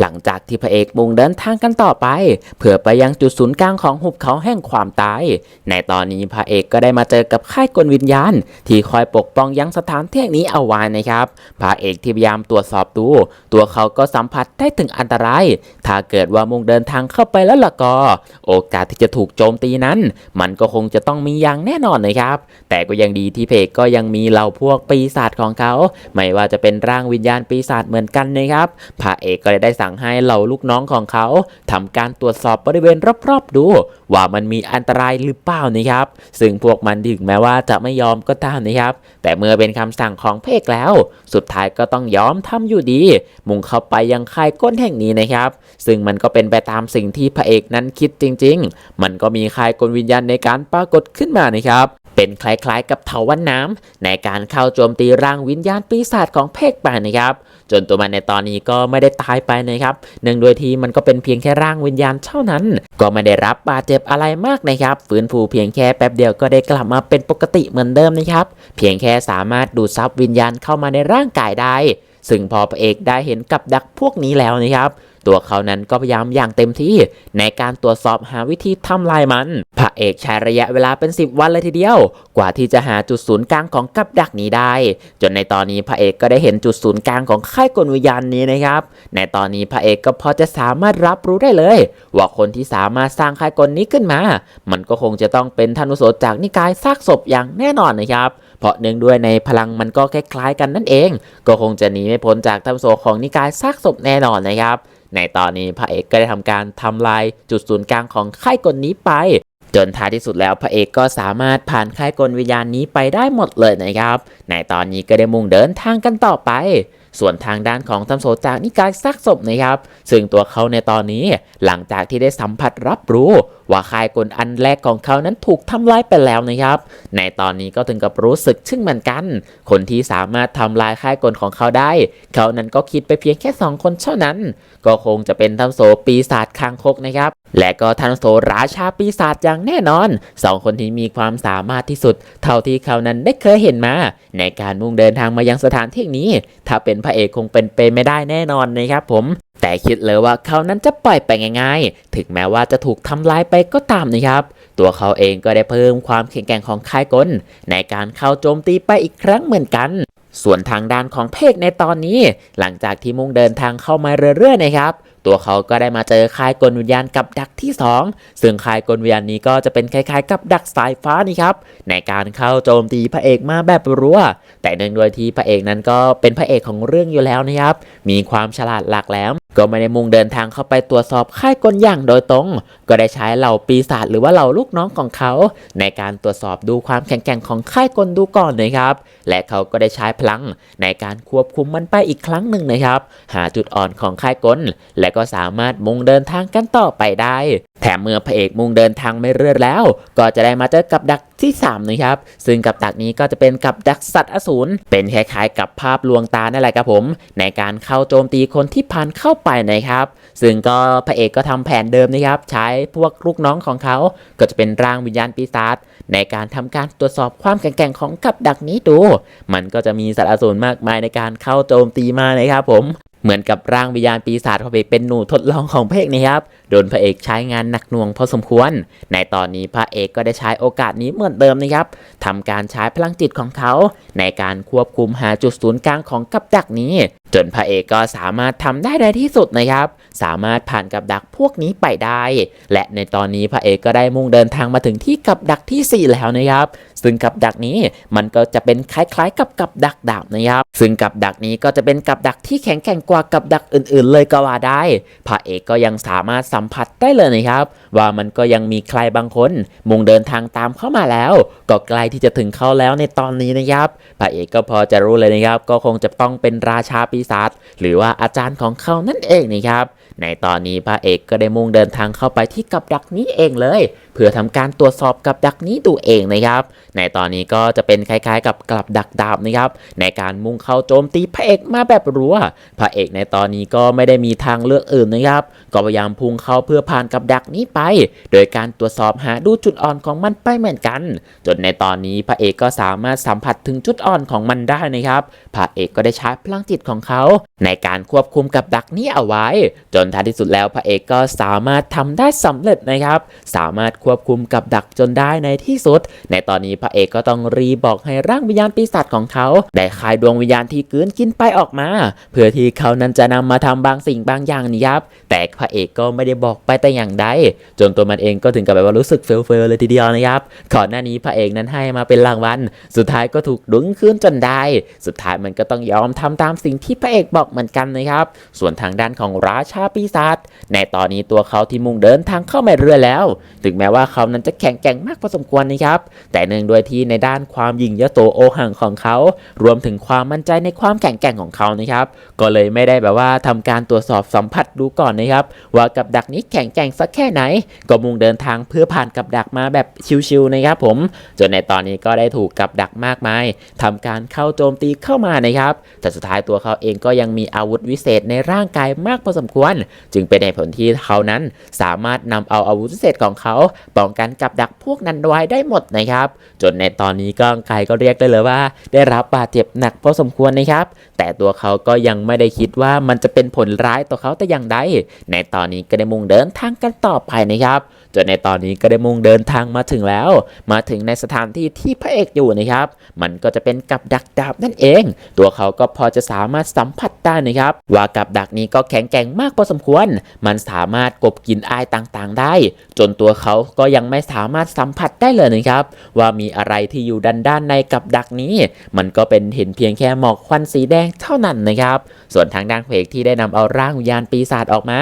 หลังจากที่พระเอกมุ่งเดินทางกันต่อไป เพื่อไปยังจุดศูนย์กลางของหุบเขาแห่งความตาย ในตอนนี้พระเอกก็ได้มาเจอกับค่ายกลวิญญาณ ที่คอยปกป้องยังสถานที่นี้เอาไว้นะครับ พระเอกที่พยายามตรวจสอบดู ตัวเขาก็สัมผัสได้ถึงอันตราย ถ้าเกิดว่ามุ่งเดินทางเข้าไปแล้วล่ะก็ โอกาสที่จะถูกโจมตีนั้น มันก็คงจะต้องมีอย่างแน่นอนนะครับ แต่ก็ยังดีที่เพกก็ยังมีเหล่าพวกปีศาจของเขา ไม่ว่าจะเป็นร่างวิญญาณปีศาจเหมือนกันนะครับ พระเอกก็เลยได้สั่งให้เหล่าลูกน้องของเขาทำการตรวจสอบบริเวณรอบๆดู ว่ามันมีอันตรายหรือเปล่านะครับ ซึ่งพวกมันถึงแม้ว่าจะไม่ยอมก็ตามนะครับ แต่เมื่อเป็นคำสั่งของเพกแล้ว สุดท้ายก็ต้องยอมทำอยู่ดี มุ่งเข้าไปยังค่ายก้นแห่งนี้นะครับ ซึ่งมันก็เป็นไปตามสิ่งที่พระเอกนั้นคิดจริง ๆ มันก็มีค่ายกลวิญญาณในการปรากฏขึ้นมานะครับ เป็นคล้ายๆ กับเถาวันน้ำในการเข้าโจมตีร่างวิญญาณปีศาจของเพกไปนะครับ จนตัวมันในตอนนี้ก็ไม่ได้ตายไปนะครับเนื่องด้วยที่มันก็เป็นเพียงแค่ร่างวิญญาณเท่านั้น ก็ไม่ได้รับบาดเจ็บอะไรมากนะครับ ฟื้นฟูเพียงแค่แป๊บเดียวก็ได้กลับมาเป็นปกติเหมือนเดิมนะครับ เพียงแค่สามารถดูดซับวิญญาณเข้ามาในร่างกายได้ ซึ่งพอพระเอกได้เห็นกับดักพวกนี้แล้วนะครับ ตัวเขานั้นก็พยายามอย่างเต็มที่ในการตรวจสอบหาวิธีทำลายมัน พระเอกใช้ระยะเวลาเป็น 10 วันเลยทีเดียว กว่าที่จะหาจุดศูนย์กลางของกับดักนี้ได้ จนในตอนนี้พระเอกก็ได้เห็นจุดศูนย์กลางของค่ายกลวิญญาณนี้นะครับ ในตอนนี้พระเอกก็พอจะสามารถรับรู้ได้เลย ว่าคนที่สามารถสร้างค่ายกลนี้ขึ้นมา มันก็คงจะต้องเป็นธนุโสจากนิกายซากศพอย่างแน่นอนนะครับเพราะเนื่องด้วยในพลังมันก็คล้ายๆกันนั่นเอง ก็คงจะหนีไม่พ้นจากธรรมโสของนิกายซากศพแน่นอนนะครับ ในตอนนี้พระเอกก็ได้ทำการทำลายจุดศูนย์กลางของค่ายกลนี้ไป จนท้ายที่สุดแล้วพระเอกก็สามารถผ่านค่ายกลวิญญาณนี้ไปได้หมดเลยนะครับ ในตอนนี้ก็ได้มุ่งเดินทางกันต่อไปส่วนทางด้านของธรรมโสจากนิกายซักศพนะครับ ซึ่งตัวเขาในตอนนี้หลังจากที่ได้สัมผัสรับรู้ ว่าค่ายกลอันแรกของเขานั้นถูกทำลายไปแล้วนะครับ ในตอนนี้ก็ถึงกับรู้สึกชึ่งเหมือนกัน คนที่สามารถทำลายค่ายกลของเขาได้ เขานั้นก็คิดไปเพียงแค่สองคนเท่านั้น ก็คงจะเป็นทัมโสปีศาจคางคกนะครับ และก็ทันโสราชาปีศาจอย่างแน่นอนสองคนที่มีความสามารถที่สุด เท่าที่เขานั้นได้เคยเห็นมา ในการมุ่งเดินทางมายังสถานที่นี้ ถ้าเป็นพระเอกคงเป็นไปไม่ได้แน่นอนนะครับผม แต่คิดเลยว่าเขานั้นจะปล่อยไปง่ายๆ ถึงแม้ว่าจะถูกทำลายไปก็ตามนะครับ ตัวเขาเองก็ได้เพิ่มความแข็งแกร่งของค่ายกลในการเข้าโจมตีไปอีกครั้งเหมือนกันส่วนทางด้านของเพกในตอนนี้ หลังจากที่มุ่งเดินทางเข้ามาเรื่อยๆนะครับ ตัวเขาก็ได้มาเจอค่ายกลวิญญาณกับดักที่ 2 ซึ่งค่ายกลวิญญาณนี้ก็จะเป็นคล้ายๆ กับดักสายฟ้านี่ครับในการเข้าโจมตีพระเอกมาแบบรัวแต่เนื่องด้วยที่พระเอกนั้นก็เป็นพระเอกของเรื่องอยู่แล้วนะครับมีความฉลาดหลักแหลมก็ไม่ได้มุ่งเดินทางเข้าไปตรวจสอบค่ายกลอย่างโดยตรง ก็ได้ใช้เหล่าปีศาจหรือว่าเหล่าลูกน้องของเขา ในการตรวจสอบดูความแข็งแกร่งของค่ายกลดูก่อนนะครับ และเขาก็ได้ใช้พลังในการควบคุมมันไปอีกครั้งหนึ่งนะครับ หาจุดอ่อนของค่ายกล และก็สามารถมุ่งเดินทางกันต่อไปได้ แถมเมื่อพระเอกมุ่งเดินทางไม่เรื่อยแล้ว ก็จะได้มาเจอกับดักที่3นะครับ ซึ่งกับดักนี้ก็จะเป็นกับดักสัตว์อสูร เป็นคล้ายๆกับภาพลวงตานั่นแหละครับผม ในการเข้าโจมตีคนที่ผ่านเข้าไปนะครับ ซึ่งก็พระเอกก็ทำแผนเดิมนะครับ ใช้พวกลูกน้องของเขา ก็จะเป็นร่างวิญญาณปีศาจในการทำการตรวจสอบความแข็งแกร่งของกับดักนี้ดู มันก็จะมีสัตว์อสูรมากมายในการเข้าโจมตีมานะครับผม เหมือนกับร่างวิญญาณปีศาจพระเอกเป็นหนูทดลองของพระเอกนะครับ โดนพระเอกใช้งานหนักหน่วงพอสมควร ในตอนนี้พระเอกก็ได้ใช้โอกาสนี้เหมือนเดิมนะครับทำการใช้พลังจิตของเขา ในการควบคุมหาจุดศูนย์กลางของกับดักนี้ จนพระเอกก็สามารถทำได้ในที่สุดนะครับ สามารถผ่านกับดักพวกนี้ไปได้ และในตอนนี้พระเอกก็ได้มุ่งเดินทางมาถึงที่กับดักที่ 4 แล้วนะครับ ซึ่งกับดักนี้มันก็จะเป็นคล้ายๆ กับกับดักดาบนะครับ ซึ่งกับดักนี้ก็จะเป็นกับดักที่แข็งแกร่งกว่ากับดักอื่น ๆ เลยก็ว่าได้ พระเอกก็ยังสามารถสัมผัสได้เลยนะครับ ว่ามันก็ยังมีใครบางคนมุ่งเดินทางตามเข้ามาแล้ว ก็ใกล้ที่จะถึงเขาแล้วในตอนนี้นะครับพระเอกก็พอจะรู้เลยนะครับ ก็คงจะต้องเป็นราชาปีศาจหรือว่าอาจารย์ของเขานั่นเองนะครับ ในตอนนี้พระเอกก็ได้มุ่งเดินทางเข้าไปที่กับดักนี้เองเลย เพื่อทำการตรวจสอบกับดักนี้ดูเองนะครับ ในตอนนี้ก็จะเป็นคล้ายๆ กับกลับดักดาบนะครับในการมุ่งเข้าโจมตีพระเอกมาแบบรัวพระเอกในตอนนี้ก็ไม่ได้มีทางเลือกอื่นนะครับ ก็พยายามพุ่งเข้าเพื่อผ่านกับดักนี้ไปโดยการตรวจสอบหาดูจุดอ่อนของมันไปเหมือนกัน จนในตอนนี้พระเอกก็สามารถสัมผัสถึงจุดอ่อนของมันได้นะครับพระเอกก็ได้ใช้พลังจิตของเขา ในการควบคุมกับดักนี้เอาไว้ จนท้ายที่สุดแล้วพระเอกก็สามารถทำได้สำเร็จนะครับ สามารถควบคุมกับดักจนได้ในที่สุด ในตอนนี้พระเอกก็ต้องรีบบอกให้ร่างวิญญาณปีศาจของเขาได้คายดวงวิญญาณที่กืนกินไปออกมา เพื่อที่เขานั้นจะนำมาทำบางสิ่งบางอย่างนี่ครับแต่พระเอกก็ไม่ได้บอกไปแต่อย่างใด จนตัวมันเองก็ถึงกับแบบว่ารู้สึกเฟลเฟลเลยทีเดียวนะครับก่อนหน้านี้พระเอกนั้นให้มาเป็นรางวัลสุดท้ายก็ถูกดึงคืนจนได้ สุดท้ายมันก็ต้องยอมทำตามสิ่งที่พระเอกบอกเหมือนกันนะครับ ส่วนทางด้านของราชาปีศาจในตอนนี้ตัวเขาที่มุ่งเดินทางเข้ามาเรือแล้ว ถึงแม้ว่าเขานั้นจะแข็งแกร่งมากพอสมควรนะครับ แต่เนื่องด้วยที่ในด้านความยิงยโสโอหังของเขา รวมถึงความมั่นใจในความแข็งแกร่งของเขานะครับ ก็เลยไม่ได้แบบว่าทำการตรวจสอบสัมผัสดูก่อนนะครับ ว่ากับดักนี้แข็งแกร่งสักแค่ไหนก็มุ่งเดินทางเพื่อผ่านกับดักมาแบบชิวๆนะครับผม จนในตอนนี้ก็ได้ถูกกับดักมากมายทำการเข้าโจมตีเข้ามานะครับ แต่สุดท้ายตัวเขาเองก็ยังมีอาวุธวิเศษในร่างกายมากพอสมควร จึงเป็นในผลที่เขานั้นสามารถนำเอาอาวุธพิเศษของเขาป้องกันกับดักพวกนั้นไว้ได้หมดนะครับ จนในตอนนี้ก้องไกก็เรียกได้เลยว่า ได้รับบาดเจ็บหนักพอสมควรนะครับ แต่ตัวเขาก็ยังไม่ได้คิดว่ามันจะเป็นผลร้ายต่อเขาแต่อย่างใดในตอนนี้ก็ได้มุ่งเดินทางกันต่อไปนะครับจนในตอนนี้ก็ได้มุ่งเดินทางมาถึงแล้ว มาถึงในสถานที่ที่พระเอกอยู่นะครับ มันก็จะเป็นกับดักดาบนั่นเอง ตัวเขาก็พอจะสามารถสัมผัสได้นะครับ ว่ากับดักนี้ก็แข็งแกร่งมากพอสมควร มันสามารถกบกินอายต่างๆ ได้ จนตัวเขาก็ยังไม่สามารถสัมผัสได้เลยนะครับ ว่ามีอะไรที่อยู่ด้านด้านในกับดักนี้ มันก็เป็นเห็นเพียงแค่หมอกควันสีแดงเท่านั้นนะครับ ส่วนทางด้านพระเอกที่ได้นำเอาร่างวิญญาณปีศาจออกมา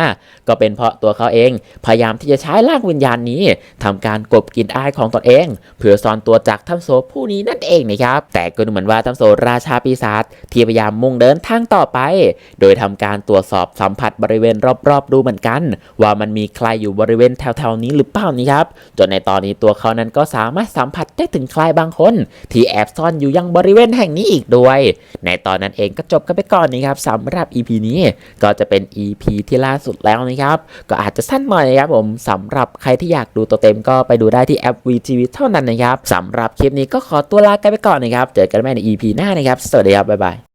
ก็เป็นเพราะตัวเขาเองพยายามที่จะใช้ร่างวิญญาณนี้ทำการกบกินอายของตนเอง เพื่อซ่อนตัวจากทัมโซผู้นี้นั่นเองนะครับ แต่ก็ดูเหมือนว่าทัมโซราชาปีศาจที่พยายามมุ่งเดินทางต่อไป โดยทำการตรวจสอบสัมผัสบริเวณรอบๆดูเหมือนกัน ว่ามันมีใครอยู่บริเวณแถวๆนี้หรือเปล่านี่ครับจนในตอนนี้ตัวเขานั้นก็สามารถสัมผัสได้ถึงใครบางคน ที่แอบซ่อนอยู่ยังบริเวณแห่งนี้อีกด้วย ในตอนนั้นเองก็จบกันไปก่อนนะครับสำหรับ EP นี้ก็จะเป็น EP ที่ล่าสุดแล้วนะครับ ก็อาจจะสั้นหน่อยนะครับผมสำหรับใครที่อยากดูตัวเต็มก็ไปดูได้ที่แอป VTV เท่านั้นนะครับสำหรับคลิปนี้ก็ขอตัวลากันไปก่อนนะครับ เจอกันใหม่ใน EP หน้านะครับ สวัสดีครับ บ๊ายบาย